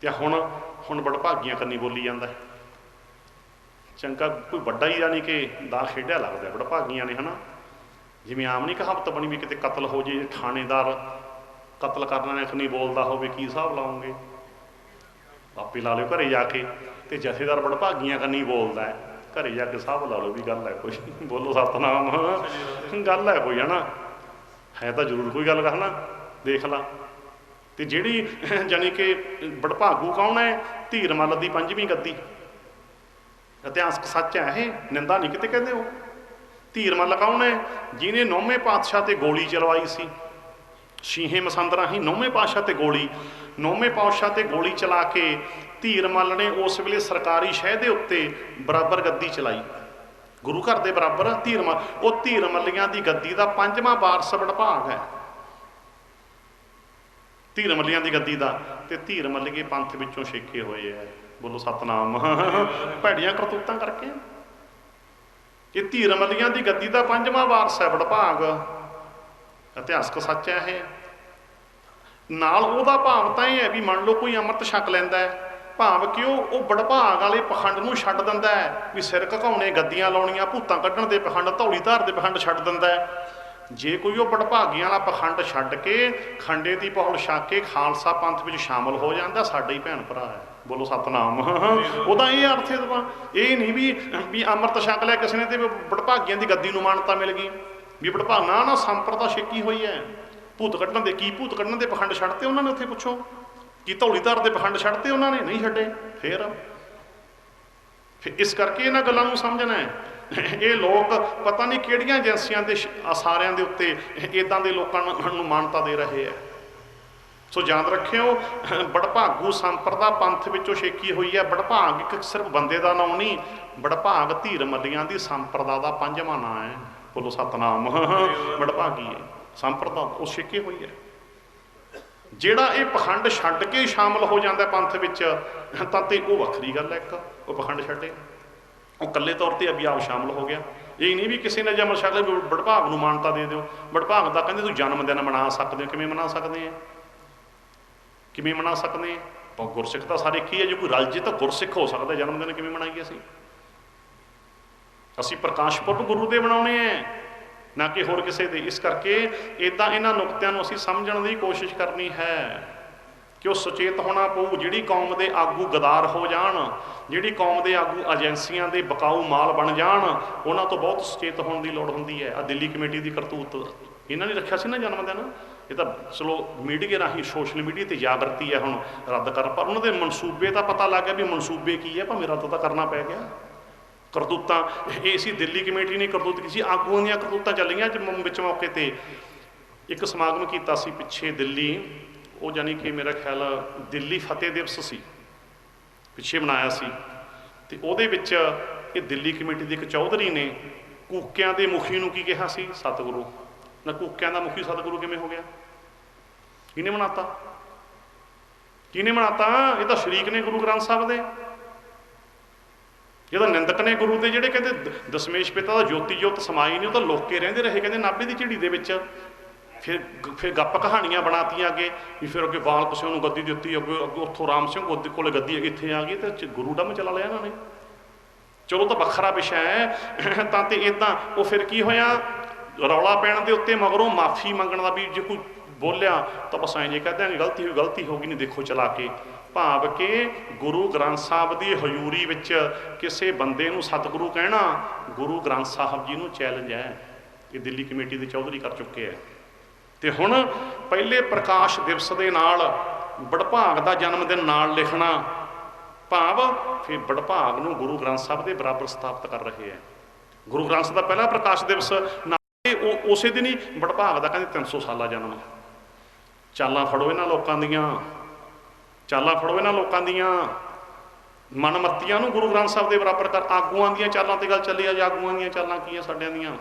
ਤੇ ਹੁਣ ਹੁਣ ਬੜਭਾਗੀਆਂ ਕੰਨੀ ਬੋਲੀ ਜਾਂਦਾ ਚੰਗਾ ਕੋਈ ਵੱਡਾ ਹੀ ਯਾਨੀ ਕਿ ਦਾ ਖੇਡਿਆ ਲੱਗਦਾ ਬੜਭਾਗੀਆਂ ਨੇ, ਹਨਾ? ਜਿਵੇਂ ਆਮ ਨਹੀਂ ਕਹਾਵਤ ਬਣੀ ਵੀ ਕਿਤੇ ਕਤਲ ਹੋ ਜੇ, ਥਾਣੇਦਾਰ ਕਤਲ ਕਰਨ ਵਾਲੇ ਨਹੀਂ ਬੋਲਦਾ ਹੋਵੇ, ਕੀ ਹਿਸਾਬ ਲਾਉਂਗੇ? ਆਪੇ ਲਾ ਲਿਓ ਘਰੇ ਜਾ ਕੇ, ਤੇ ਜਥੇਦਾਰ ਬੜਭਾਗੀਆਂ ਕੰਨੀ ਬੋਲਦਾ ਹੈ। ਘਰੇ ਜਾ ਕੇ ਹਿਸਾਬ ਲਾ ਲਓ ਵੀ ਗੱਲ ਹੈ ਕੋਈ। ਬੋਲੋ ਸਤਨਾਮ। ਗੱਲ ਹੈ ਕੋਈ, ਹਨਾ? ਹੈ ਤਾਂ ਜ਼ਰੂਰ ਕੋਈ ਗੱਲ ਕਰਨਾ ਦੇਖ ਲਾ। ਤੇ ਜਿਹੜੀ ਜਾਨੀ ਕਿ ਬੜਭਾਗੂ ਕੌਣ ਹੈ? ਧੀਰ ਮੱਲ ਦੀ ਪੰਜਵੀਂ ਗੱਦੀ। ਇਤਿਹਾਸਕ ਸੱਚ ਹੈ ਇਹ, ਨਿੰਦਾ ਨਹੀਂ ਕਿਤੇ ਕਹਿੰਦੇ ਹੋ ਧੀਰਮਲ ਕੌਣ ਹੈ? ਜਿਹਨੇ ਨੌਵੇਂ ਪਾਤਸ਼ਾਹ ਤੇ ਗੋਲੀ ਚਲਵਾਈ ਸੀ। ਸ਼ੀਹੇ ਮਸੰਦਰਾ ਹੀ ਨੌਵੇਂ ਪਾਤਸ਼ਾਹ ਤੇ ਗੋਲੀ, ਨੌਵੇਂ ਪਾਤਸ਼ਾਹ ਤੇ ਗੋਲੀ ਚਲਾ ਕੇ ਧੀਰਮਲ ਨੇ ਉਸ ਵੇਲੇ ਸਰਕਾਰੀ ਸ਼ਹਿ ਦੇ ਉੱਤੇ ਬਰਾਬਰ ਗੱਦੀ ਚਲਾਈ। ਗੁਰੂ ਘਰ ਦੇ ਬਰਾਬਰ ਧੀਰ ਮੱਲ। ਉਹ ਧੀਰ ਮੱਲੀਆਂ ਦੀ ਗੱਦੀ ਦਾ ਪੰਜਵਾਂ ਵਾਰਸ ਵਡਭਾਗ ਹੈ। ਧੀਰ ਮੱਲੀਆਂ ਦੀ ਗੱਦੀ ਦਾ ਤੇ ਧੀਰ ਮੱਲੀਏ ਪੰਥ ਵਿੱਚੋਂ ਛੇਕੇ ਹੋਏ ਐ। ਬੋਲੋ ਸਤਨਾਮ। ਭੈੜੀਆਂ ਕਰਤੂਤਾਂ ਕਰਕੇ। ਇਹ ਧੀਰਮਲੀਆਂ ਦੀ ਗੱਦੀ ਦਾ ਪੰਜਵਾਂ ਵਾਰਸ ਹੈ ਵਡਭਾਗ। ਇਤਿਹਾਸਕ ਸੱਚ ਹੈ ਇਹ। ਨਾਲ ਉਹਦਾ ਭਾਵ ਤਾਂ ਇਹ ਹੈ ਵੀ ਮੰਨ ਲਓ ਕੋਈ ਅੰਮ੍ਰਿਤ ਛਕ ਲੈਂਦਾ ਹੈ ਭਾਵ ਕਿ ਉਹ ਉਹ ਬੜਭਾਗ ਵਾਲੇ ਪਖੰਡ ਨੂੰ ਛੱਡ ਦਿੰਦਾ ਹੈ ਵੀ ਸਿਰ ਘਕਾਉਣੇ, ਗੱਦੀਆਂ ਲਾਉਣੀਆਂ, ਭੂਤਾਂ ਕੱਢਣ ਦੇ ਪਖੰਡ, ਧੌਲੀ ਧਾਰ ਦੇ ਪਖੰਡ ਛੱਡ ਦਿੰਦਾ ਹੈ ਜੇ ਕੋਈ ਉਹ ਬੜਭਾਗੀਆਂ ਵਾਲਾ ਪਖੰਡ ਛੱਡ ਕੇ ਖੰਡੇ ਦੀ ਪੌਲ ਛਕ ਕੇ ਖਾਲਸਾ ਪੰਥ ਵਿੱਚ ਸ਼ਾਮਲ ਹੋ ਜਾਂਦਾ, ਸਾਡਾ ਹੀ ਭੈਣ ਭਰਾ ਹੈ। ਬੋਲੋ ਸਤਨਾਮ। ਉਹਦਾ ਇਹ ਅਰਥ ਹੈ ਤਾਂ ਇਹ ਨਹੀਂ ਵੀ ਵੀ ਅੰਮ੍ਰਿਤ ਛਕ ਲਿਆ ਕਿਸੇ ਨੇ ਤੇ ਵੀ ਬੜਭਾਗੀਆਂ ਦੀ ਗੱਦੀ ਨੂੰ ਮਾਨਤਾ ਮਿਲ ਗਈ। ਵੀ ਬੜਭਾਗਾ ਨਾ ਸੰਪਰਦਾ ਛੇਕੀ ਹੋਈ ਹੈ। ਭੂਤ ਕੱਢਣ ਦੇ, ਕੀ ਭੂਤ ਕੱਢਣ ਦੇ ਪਖੰਡ ਛੱਡਤੇ ਉਹਨਾਂ ਨੇ, ਉੱਥੇ ਪੁੱਛੋ। ਕੀ ਧੌਲੀਧਾਰ ਦੇ ਪਖੰਡ ਛੱਡਤੇ ਉਹਨਾਂ ਨੇ? ਨਹੀਂ ਛੱਡੇ। ਫੇਰ? ਫਿਰ ਇਸ ਕਰਕੇ ਇਹਨਾਂ ਗੱਲਾਂ ਨੂੰ ਸਮਝਣਾ ਹੈ। ਇਹ ਲੋਕ ਪਤਾ ਨਹੀਂ ਕਿਹੜੀਆਂ ਏਜੰਸੀਆਂ ਦੇ ਅਸਾਰਿਆਂ ਦੇ ਉੱਤੇ ਇਦਾਂ ਦੇ ਲੋਕਾਂ ਨੂੰ ਮਾਨਤਾ ਦੇ ਰਹੇ ਆ। ਸੋ ਯਾਦ ਰੱਖਿਓ, ਬੜਭਾਗੂ ਸੰਪਰਦਾ ਪੰਥ ਵਿੱਚੋਂ ਛੇਕੀ ਹੋਈ ਹੈ। ਬੜਭਾਗ ਇੱਕ ਸਿਰਫ ਬੰਦੇ ਦਾ ਨਾਮ ਨਹੀਂ, ਬੜਭਾਗ ਧੀਰ ਮੱਲੀਆਂ ਦੀ ਸੰਪਰਦਾ ਦਾ ਪੰਜਵਾਂ ਨਾਂ ਹੈ। ਬੋਲੋ ਸਤਨਾਮ। ਬੜਭਾਗੀ ਹੈ। ਸੰਪਰਦਾ ਉਹ ਛੇਕੀ ਹੋਈ ਹੈ। ਜਿਹੜਾ ਇਹ ਪਖੰਡ ਛੱਡ ਕੇ ਸ਼ਾਮਲ ਹੋ ਜਾਂਦਾ ਪੰਥ ਵਿੱਚ, ਤਾਂ ਤੇ ਉਹ ਵੱਖਰੀ ਗੱਲ ਹੈ ਇੱਕ। ਉਹ ਪਖੰਡ ਛੱਡੇ। ਉਹ ਇਕੱਲੇ ਤੌਰ ਤੇ ਅਭੀ ਆਪ ਸ਼ਾਮਲ ਹੋ ਗਿਆ। ਇਹ ਨਹੀਂ ਵੀ ਕਿਸੇ ਨੇ ਜਮਲ ਸ਼ਕਲ ਬੜਭਾਗ ਨੂੰ ਮਾਨਤਾ ਦੇ ਦਿਓ। ਬੜਭਾਗ ਦਾ ਕਹਿੰਦੇ ਤੂੰ ਜਨਮ ਦਿਨ ਮਨਾ ਸਕਦੇ ਹੋ। ਕਿਵੇਂ ਮਨਾ ਸਕਦੇ ਆ? ਕਿਵੇਂ ਮਨਾ ਸਕਦੇ ਆ? ਪਰ ਗੁਰਸਿੱਖ ਤਾਂ ਸਾਰੇ ਕੀ ਹੈ ਜੇ ਕੋਈ ਰਲ ਜੇ ਤਾਂ ਗੁਰਸਿੱਖ ਹੋ ਸਕਦਾ, ਜਨਮ ਦਿਨ ਕਿਵੇਂ ਮਨਾਈਏ ਅਸੀਂ? ਅਸੀਂ ਪ੍ਰਕਾਸ਼ ਪੁਰਬ ਗੁਰੂ ਦੇ ਮਨਾਉਣੇ ਆ। ਨਾ ਕਿ ਹੋਰ ਕਿਸੇ ਦੇ। ਇਸ ਕਰਕੇ ਇਦਾਂ ਇਹਨਾਂ ਨੁਕਤਿਆਂ ਨੂੰ ਅਸੀਂ ਸਮਝਣ ਦੀ ਕੋਸ਼ਿਸ਼ ਕਰਨੀ ਹੈ। ਕਿ ਉਹ ਸੁਚੇਤ ਹੋਣਾ ਪਊ, ਜਿਹੜੀ ਕੌਮ ਦੇ ਆਗੂ ਗਦਾਰ ਹੋ ਜਾਣ, ਜਿਹੜੀ ਕੌਮ ਦੇ ਆਗੂ ਏਜੰਸੀਆਂ ਦੇ ਬਕਾਊ ਮਾਲ ਬਣ ਜਾਣ, ਉਹਨਾਂ ਤੋਂ ਬਹੁਤ ਸੁਚੇਤ ਹੋਣ ਦੀ ਲੋੜ ਹੁੰਦੀ ਹੈ। ਆ ਦਿੱਲੀ ਕਮੇਟੀ ਦੀ ਕਰਤੂਤ, ਇਹਨਾਂ ਨੇ ਰੱਖਿਆ ਸੀ ਨਾ ਜਨਮ ਦਿਨ? ਇਹ ਤਾਂ ਚਲੋ ਮੀਡੀਆ ਰਾਹੀਂ ਸੋਸ਼ਲ ਮੀਡੀਆ ਤੇ ਜਾਗਰਤੀ ਹੈ ਹੁਣ ਰੱਦ ਕਰ, ਪਰ ਉਹਨਾਂ ਦੇ ਮਨਸੂਬੇ ਦਾ ਪਤਾ ਲੱਗ ਗਿਆ ਵੀ ਮਨਸੂਬੇ ਕੀ ਹੈ, ਭਾਵੇਂ ਰੱਦ ਤਾਂ ਕਰਨਾ ਪੈ ਗਿਆ। ਕਰਤੂਤਾਂ, ਇਹ ਸੀ ਦਿੱਲੀ ਕਮੇਟੀ ਨੇ ਕਰਤੂਤ ਕੀਤੀ ਸੀ, ਆਗੂਆਂ ਦੀਆਂ ਕਰਤੂਤਾਂ ਚੱਲੀਆਂ, ਅੱਜ ਵਿੱਚ ਮੌਕੇ ਤੇ ਇੱਕ ਸਮਾਗਮ ਕੀਤਾ ਸੀ ਪਿੱਛੇ ਦਿੱਲੀ। ਉਹ ਜਾਨੀ ਕਿ ਮੇਰਾ ਖਿਆਲ ਦਿੱਲੀ ਫਤਿਹ ਦਿਵਸ ਸੀ, ਪਿੱਛੇ ਮਨਾਇਆ ਸੀ, ਤੇ ਉਹਦੇ ਵਿੱਚ ਇਹ ਦਿੱਲੀ ਕਮੇਟੀ ਦੇ ਇੱਕ ਚੌਧਰੀ ਨੇ ਕੂਕਿਆਂ ਦੇ ਮੁਖੀ ਨੂੰ ਕੀ ਕਿਹਾ ਸੀ? ਸਤਿਗੁਰੂ। ਨਾ ਕੂਕਿਆਂ ਦਾ ਮੁਖੀ ਸਤਿਗੁਰੂ ਕਿਵੇਂ ਹੋ ਗਿਆ? ਕਿਹਨੇ ਬਣਾਤਾ ਕਿਹਨੇ ਬਣਾਤਾ ਇਹ ਤਾਂ ਸ਼ਰੀਕ ਨੇ ਗੁਰੂ ਗ੍ਰੰਥ ਸਾਹਿਬ ਦੇ। ਇਹਦਾ ਨਿੰਦਕ ਨੇ ਗੁਰੂ ਦੇ ਜਿਹੜੇ ਕਹਿੰਦੇ ਦਸ਼ਮੇਸ਼ ਪਿਤਾ ਦਾ ਜੋਤੀ ਜੋਤ ਸਮਾਈ ਨੇ ਉਹ ਤਾਂ ਲੋਕੇ ਰਹਿੰਦੇ ਰਹੇ, ਕਹਿੰਦੇ ਨਾਭੇ ਦੀ ਝਿੜੀ ਦੇ ਵਿੱਚ। ਫਿਰ ਫਿਰ ਗੱਪ ਕਹਾਣੀਆਂ ਬਣਾਤੀਆਂ ਅੱਗੇ, ਵੀ ਫਿਰ ਅੱਗੇ ਬਾਲ ਕਿਸੇ ਨੂੰ ਗੱਦੀ ਦਿੱਤੀ, ਅੱਗੇ ਅੱਗੇ ਉੱਥੋਂ ਰਾਮ ਸਿੰਘ ਉਹਦੇ ਕੋਲੇ ਗੱਦੀ ਇੱਥੇ ਆ ਗਈ ਤੇ ਚ- ਗੁਰੂ ਡੰਮ ਚਲਾ ਲਿਆ ਇਹਨਾਂ ਨੇ। ਚਲੋ ਤਾਂ ਵੱਖਰਾ ਵਿਸ਼ਾ ਹੈ, ਤਾਂ ਤੇ ਇਦਾਂ ਉਹ ਫਿਰ ਕੀ ਹੋਇਆ? ਰੌਲਾ ਪੈਣ ਦੇ ਉੱਤੇ ਮਗਰੋਂ ਮਾਫੀ ਮੰਗਣ ਦਾ ਵੀ ਜੇ ਕੋਈ ਬੋਲਿਆ, ਤਾਂ ਬਸ ਐਂ ਜੇ ਕਹਦੇ ਆ ਗਲਤੀ ਹੋਈ, ਗਲਤੀ ਹੋ ਗਈ ਨਹੀਂ ਦੇਖੋ ਚਲਾ ਕੇ। ਭਾਵ ਕਿ ਗੁਰੂ ਗ੍ਰੰਥ ਸਾਹਿਬ ਦੀ ਹਜ਼ੂਰੀ ਵਿੱਚ ਕਿਸੇ ਬੰਦੇ ਨੂੰ ਸਤਿਗੁਰੂ ਕਹਿਣਾ, ਗੁਰੂ ਗ੍ਰੰਥ ਸਾਹਿਬ ਜੀ ਨੂੰ ਚੈਲੰਜ ਹੈ। ਇਹ ਦਿੱਲੀ ਕਮੇਟੀ ਦੇ ਚੌਧਰੀ ਕਰ ਚੁੱਕੇ ਹੈ। ਤੇ ਹੁਣ ਪਹਿਲੇ ਪ੍ਰਕਾਸ਼ ਦਿਵਸ ਦੇ ਨਾਲ ਬੜਭਾਗ ਦਾ ਜਨਮ ਦਿਨ ਨਾਲ ਲਿਖਣਾ ਭਾਵ ਫਿਰ ਬੜਭਾਗ ਨੂੰ ਗੁਰੂ ਗ੍ਰੰਥ ਸਾਹਿਬ ਦੇ ਬਰਾਬਰ ਸਥਾਪਿਤ ਕਰ ਰਹੇ ਹੈ। ਗੁਰੂ ਗ੍ਰੰਥ ਸਾਹਿਬ ਦਾ ਪਹਿਲਾ ਪ੍ਰਕਾਸ਼ ਦਿਵਸ ਨਾਲੇ ਉਸੇ ਦਿਨ ਹੀ ਬੜਭਾਗ ਦਾ ਕਹਿੰਦੇ 300 ਸਾਲਾ ਜਨਮ ਚਾਲਾਂ ਫੜੋ ਇਹਨਾਂ ਲੋਕਾਂ ਦੀਆਂ, ਚਾਲਾਂ ਫੜੋ ਇਹਨਾਂ ਲੋਕਾਂ ਦੀਆਂ। ਮਨਮੱਤੀਆਂ ਨੂੰ ਗੁਰੂ ਗ੍ਰੰਥ ਸਾਹਿਬ ਦੇ ਬਰਾਬਰ ਕਰ, ਆਗੂਆਂ ਦੀਆਂ ਚਾਲਾਂ ਤੇ ਗੱਲ ਚੱਲੀ ਆ ਜਾਂ ਆਗੂਆਂ ਦੀਆਂ ਚਾਲਾਂ ਕੀ ਆ ਸਾਡਿਆਂ ਦੀਆਂ?